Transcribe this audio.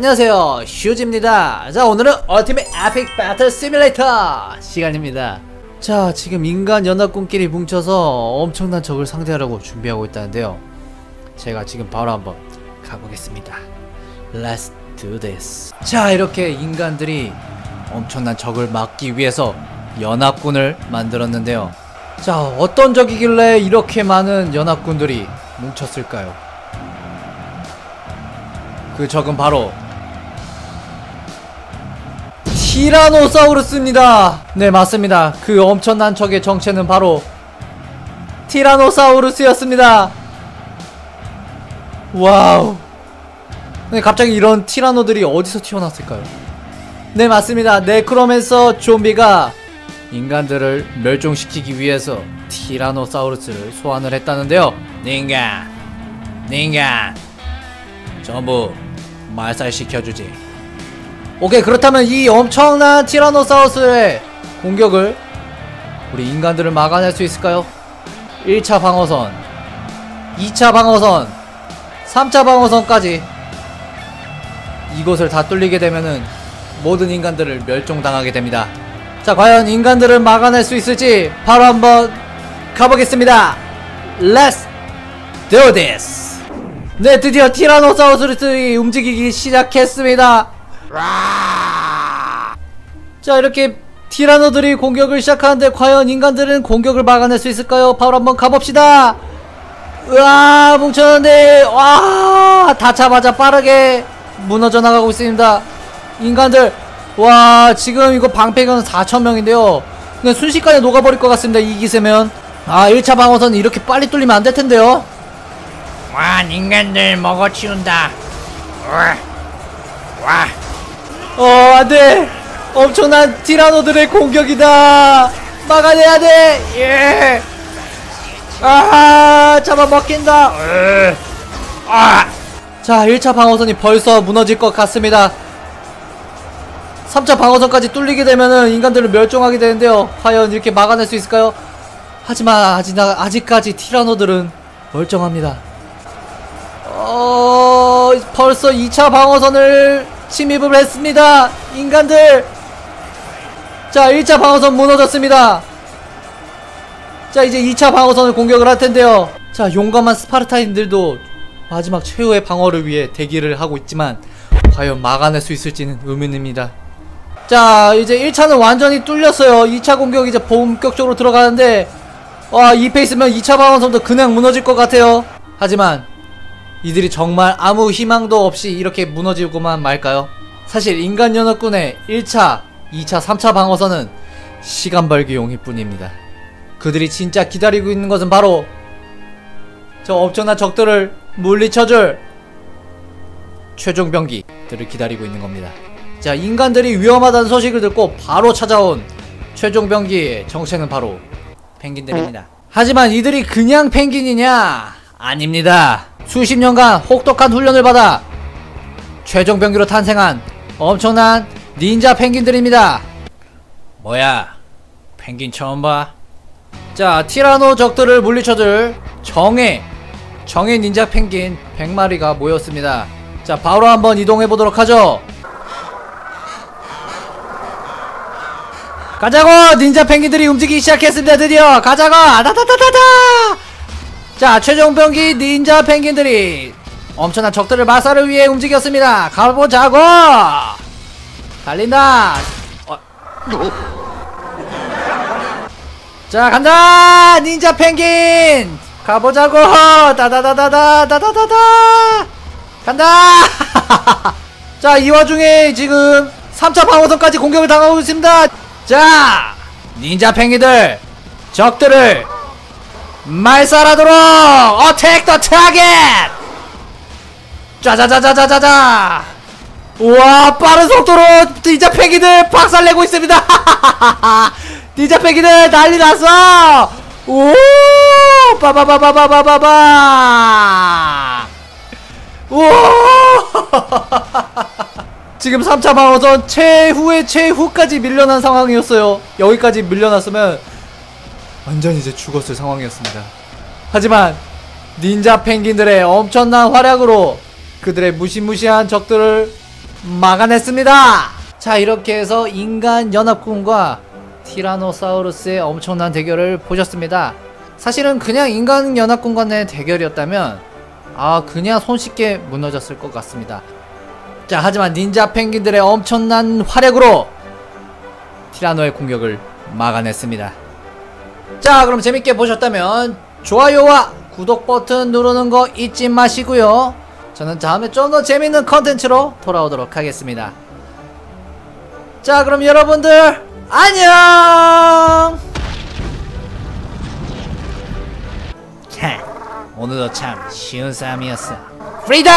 안녕하세요. 슈즈입니다. 자 오늘은 얼티밋 에픽 배틀 시뮬레이터 시간입니다. 자 지금 인간 연합군끼리 뭉쳐서 엄청난 적을 상대하려고 준비하고 있다는데요. 제가 지금 바로 한번 가보겠습니다. Let's do this. 자 이렇게 인간들이 엄청난 적을 막기 위해서 연합군을 만들었는데요. 자 어떤 적이길래 이렇게 많은 연합군들이 뭉쳤을까요? 그 적은 바로 티라노사우루스입니다. 네, 맞습니다. 그 엄청난 적의 정체는 바로 티라노사우루스였습니다. 와우. 네, 갑자기 이런 티라노들이 어디서 튀어났을까요? 네, 맞습니다. 네크로맨서 좀비가 인간들을 멸종시키기 위해서 티라노사우루스를 소환을 했다는데요. 닌간, 닌간, 전부 말살시켜주지. 오케이 그렇다면 이 엄청난 티라노사우스의 공격을 우리 인간들을 막아낼 수 있을까요? 1차 방어선 2차 방어선 3차 방어선까지 이곳을 다 뚫리게 되면은 모든 인간들을 멸종당하게 됩니다. 자 과연 인간들을 막아낼 수 있을지 바로 한번 가보겠습니다. Let's do this. 네 드디어 티라노사우루스들이 움직이기 시작했습니다 자 이렇게 티라노들이 공격을 시작하는데 과연 인간들은 공격을 막아낼 수 있을까요? 바로 한번 가봅시다. 으아 뭉쳤는데 와 닿자마자 빠르게 무너져 나가고 있습니다. 인간들 와 지금 이거 방패견 4천명인데요. 그냥 순식간에 녹아버릴 것 같습니다 이 기세면. 아 1차 방어선 이렇게 빨리 뚫리면 안 될 텐데요. 와 인간들 먹어치운다. 와, 와. 어 안돼 엄청난 티라노들의 공격이다 막아내야 돼 예. 아 잡아먹힌다 으. 아. 자 1차 방어선이 벌써 무너질 것 같습니다 3차 방어선까지 뚫리게 되면은 인간들을 멸종하게 되는데요 과연 이렇게 막아낼 수 있을까요? 하지만 아직, 아직까지 티라노들은 멀쩡합니다 어 벌써 2차 방어선을 침입을 했습니다. 인간들. 자 1차 방어선 무너졌습니다. 자 이제 2차 방어선을 공격을 할 텐데요. 자 용감한 스파르타인들도 마지막 최후의 방어를 위해 대기를 하고 있지만 과연 막아낼 수 있을지는 의문입니다. 자 이제 1차는 완전히 뚫렸어요. 2차 공격 이제 본격적으로 들어가는데 와 이 페이스면 2차 방어선도 그냥 무너질 것 같아요. 하지만 이들이 정말 아무 희망도 없이 이렇게 무너지고만 말까요? 사실 인간연합군의 1차, 2차, 3차 방어선은 시간 벌기 용일 뿐입니다. 그들이 진짜 기다리고 있는 것은 바로 저 엄청난 적들을 물리쳐줄 최종 병기들을 기다리고 있는 겁니다. 자, 인간들이 위험하다는 소식을 듣고 바로 찾아온 최종 병기의 정체는 바로 펭귄들입니다. 하지만 이들이 그냥 펭귄이냐? 아닙니다. 수십 년간 혹독한 훈련을 받아 최종 병기로 탄생한 엄청난 닌자 펭귄들입니다. 뭐야? 펭귄 처음 봐? 자, 티라노 적들을 물리쳐줄 정예, 정예 닌자 펭귄 100마리가 모였습니다. 자, 바로 한번 이동해보도록 하죠. 가자고! 닌자 펭귄들이 움직이기 시작했습니다, 드디어! 가자고! 아다다다다다! 자 최종 병기 닌자 펭귄들이 엄청난 적들을 마사를 위해 움직였습니다. 가보자고! 달린다! 어. 자 간다! 닌자 펭귄! 가보자고! 다다다다다 다다다다! 간다! 자 이 와중에 지금 3차 방어선까지 공격을 당하고 있습니다. 자 닌자 펭귄들 적들을 말살하도록! 어택 더 타겟! 짜자자자자자자! 우와 빠른 속도로 니자 패기들 박살내고 있습니다. 니자 패기들 난리 났어! 오! 빠바바바바바바바! 오! 지금 3차 방어선 최후의 최후까지 밀려난 상황이었어요. 여기까지 밀려났으면 완전 이제 죽었을 상황이었습니다. 하지만 닌자 펭귄들의 엄청난 활약으로 그들의 무시무시한 적들을 막아냈습니다. 자 이렇게 해서 인간 연합군과 티라노사우루스의 엄청난 대결을 보셨습니다. 사실은 그냥 인간 연합군 간의 대결이었다면 아 그냥 손쉽게 무너졌을 것 같습니다. 자 하지만 닌자 펭귄들의 엄청난 활약으로 티라노의 공격을 막아냈습니다. 자 그럼 재밌게 보셨다면 좋아요와 구독 버튼 누르는 거 잊지 마시고요. 저는 다음에 좀 더 재밌는 컨텐츠로 돌아오도록 하겠습니다. 자 그럼 여러분들 안녕! 참 오늘도 참 쉬운 싸움이었어. 프리덤!